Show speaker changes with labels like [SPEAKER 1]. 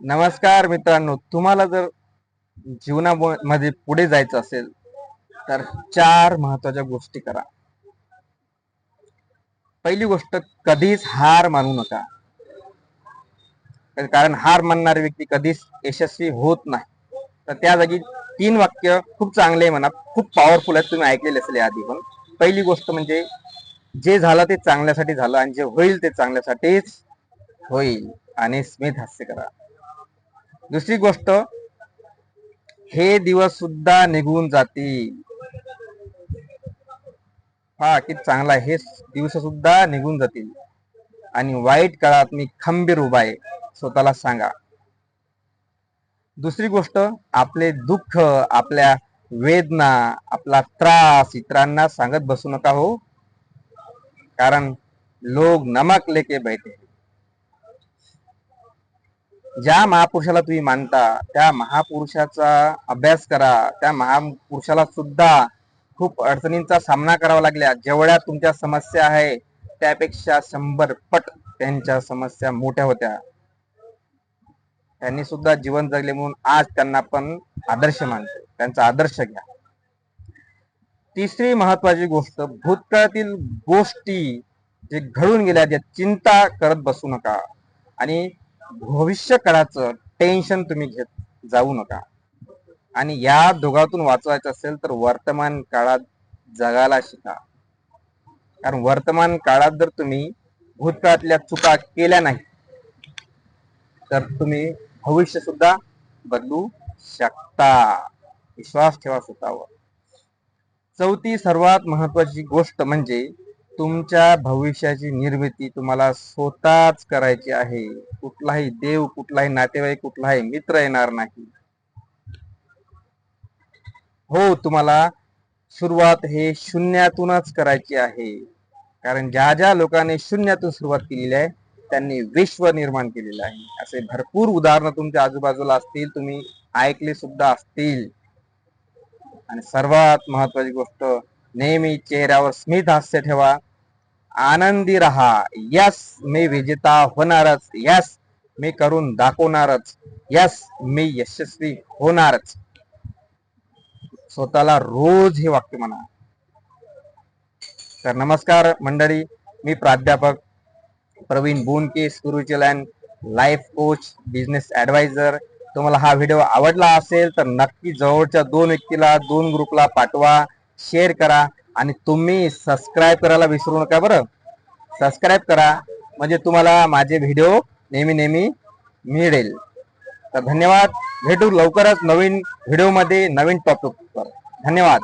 [SPEAKER 1] नमस्कार मित्रांनो तुम्हाला जर जीवनामध्ये पुढे जायचं असेल तर चार महत्त्वाच्या गोष्टी करा. पहिली गोष्ट कधीच हार मानू नका. कारण हार मानणारी व्यक्ती कधीच यशस्वी होत नाही. तर त्या जागी तीन वाक्य खूप चांगले आहे म्हणा खूप पॉवरफुल आहेत तुम्ही ऐकलेले असेल आधी पण. पहिली गोष्ट म्हणजे जे झालं ते चांगल्यासाठी झालं आणि जे होईल ते चांगल्यासाठीच होईल. आणि स्मित हास्य करा. दुसरी गोष्ट हे दिवस सुद्धा निघून जातील हा किती चांगला आहे. हे दिवस सुद्धा निघून जातील. आणि वाईट काळात मी खंबीर उभा आहे. स्वतःला सांगा. दुसरी गोष्ट आपले दुःख आपल्या वेदना आपला त्रास इतरांना सांगत बसू नका हो. कारण लोक नमक लेके बैठे. ज्या महापुरुषाला तुम्ही मानता त्या महापुरुषाचा अभ्यास करा त्या महापुरुषाला सुद्धा खूप अडचणींचा सामना करावा लागल्या. जेवढ्या तुमच्या समस्या आहे त्यापेक्षा शंभर पट त्यांच्या समस्या मोठ्या होत्या. त्यांनी सुद्धा जीवन जगले म्हणून आज त्यांना पण आदर्श मानतो त्यांचा आदर्श घ्या. तिसरी महत्वाची गोष्ट भूतकाळातील गोष्टी जे घडून गेल्या त्या चिंता करत बसू नका. आणि भविष्य काळाचं टेन्शन तुम्ही घेत जाऊ नका. आणि या दोघातून वाचवायचं असेल तर वर्तमान काळात जगायला शिका. कारण वर्तमान काळात जर तुम्ही भूतकाळातल्या चुका केल्या नाही तर तुम्ही भविष्य सुद्धा बदलू शकता. विश्वास ठेवा स्वतःवर. चौथी सर्वात महत्वाची गोष्ट म्हणजे तुमच्या भविष्याची निर्मिती तुम्हाला स्वतःच करायची आहे. कुठलाही देव कुठलाही नातेवाईक कुठलाही मित्र येणार नाही. हो तुम्हाला सुरुवात हे शून्यातूनच करायची आहे. कारण ज्या ज्या लोकांनी शून्यातून सुरुवात केलेली आहे त्यांनी विश्व निर्माण केलेलं आहे. असे भरपूर उदाहरणं तुमच्या आजूबाजूला असतील तुम्ही ऐकले सुद्धा असतील. आणि सर्वात महत्वाची गोष्ट नेहमी चेहऱ्यावर स्मित हास्य ठेवा. आनंदी राहा यस मी विजेता होणारच. यस मी करून दाखवणारच. यस मी यशस्वी होणारच. स्वतःला रोज हे वाक्य म्हणा. तर नमस्कार मंडळी मी प्राध्यापक Praveen Bonke spiritual and life coach business adviser तुम्हाला हा व्हिडिओ आवडला असेल तर नक्की जवळच्या दोन व्यक्तीला दोन ग्रुपला पाठवा शेअर करा. आणि तुम्ही सबस्क्राईब करायला विसरू नका बरं. सबस्क्राईब करा. म्हणजे तुम्हाला माझे व्हिडिओ नेहमी नेहमी मिळेल. तर धन्यवाद. भेटू लवकरच नवीन व्हिडिओमध्ये नवीन टॉपिकवर धन्यवाद.